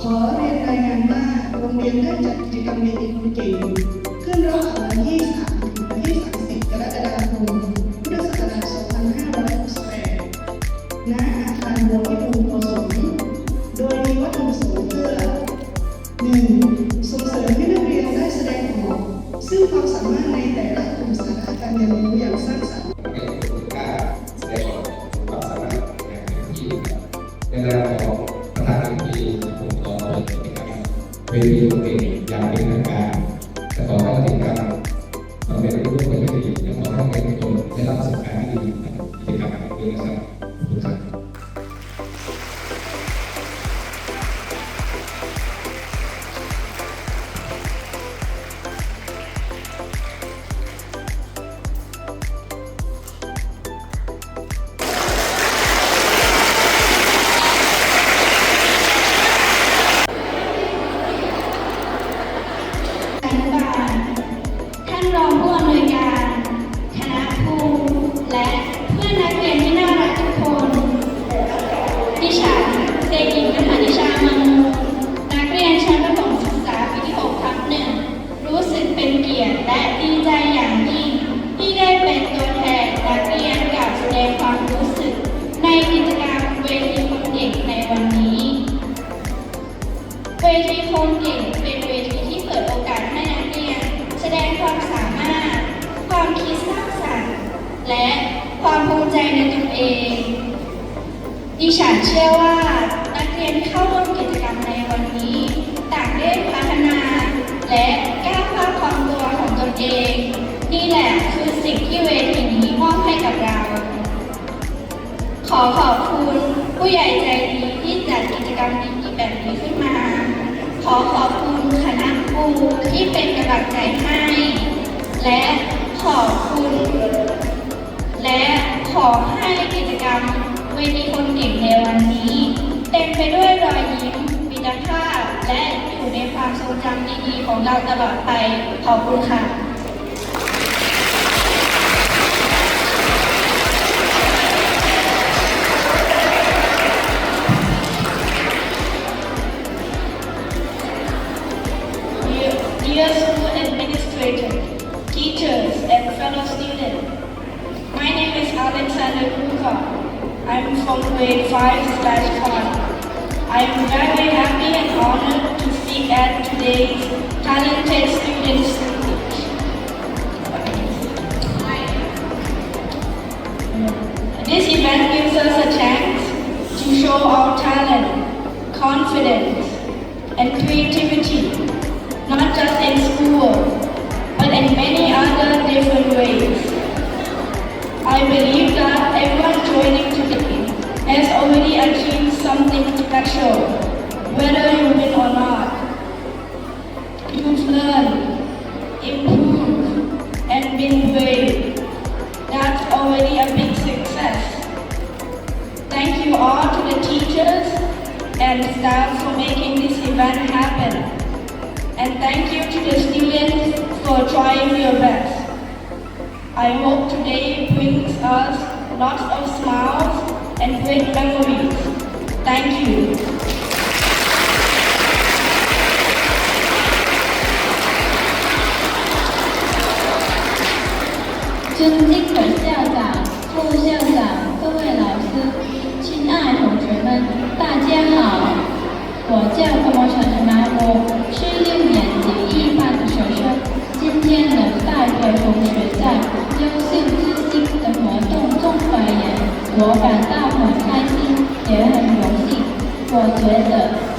ขอเรียนรายงานว่าโรงเรียนได้จัดกิจกรรมเวทีคนเก่งขึ้นระหว่างวันที่3ถึงวันที่30กรกฎาคมพุทธศักราช2568ณอาคารบัวพิบูลโกศลโดยมีวัตถุประสงค์เพื่อ 1. ส่งเสริมให้นักเรียนได้แสดงออกซึ่งความสามารถในแต่ละกลุ่มสาระการเรียนรู้อย่างสร้าง วทีตัวเอย่างเป็นทางการจะขอให้กิจกรรมมาเป็นรูปแบบที่ดีและขอให้นักเรียนทุกคนได้รับประสบการณ์ที่ดีกับกิจกรรมนี้นะครับขอบคุณครับ ทีโคมเก่งเป็นเวทีที่เปิดโอกาสให้นักเรียน แสดงความสามารถ ความคิดสร้างสรรค์ และความภูมิใจในตนเอง ดิฉันเชื่อว่านักเรียนที่เข้าร่วมกิจกรรมในวันนี้ต่างได้พัฒนา และก้าวข้ามความกลัวของตนเอง นี่แหละคือสิ่งที่เวทีนี้มอบให้กับเรา ขอขอบคุณผู้ใหญ่ใจดีที่จัดกิจกรรมนี้ขึ้นมา ขอขอบคุณคณะค รูที่เป็นกำลังใจให้ และขอบคุณ และขอให้กิจกรรมเวทีคนเก่งในวันนี้ เต็มไปด้วยรอยยิ้มมิตรภาพและอยู่ในความทรงจำดีๆของเราตลอดไปขอบคุณค่ะ Dear, school administrator, teachers, and fellow students, my name is Alexander Kruka. I'm from grade 5 slash 5. I'm very happy and honored to speak at today's talented students'. This event gives us a chance to show our talent, confidence, and creativity, not just in school, but in many other different ways. I believe that everyone joining today has already achieved something special, whether you win or not. You've learned, improved, and been brave. That's already a big success. Thank you all to the teachers and staff for making this event happen. And thank you to the students for trying your best. I hope today brings us lots of smiles and great memories. Thank you. 尊敬的校长、副校长、各位老师、亲爱同学们，大家好！我叫 我感到很开心，也很荣幸。我觉得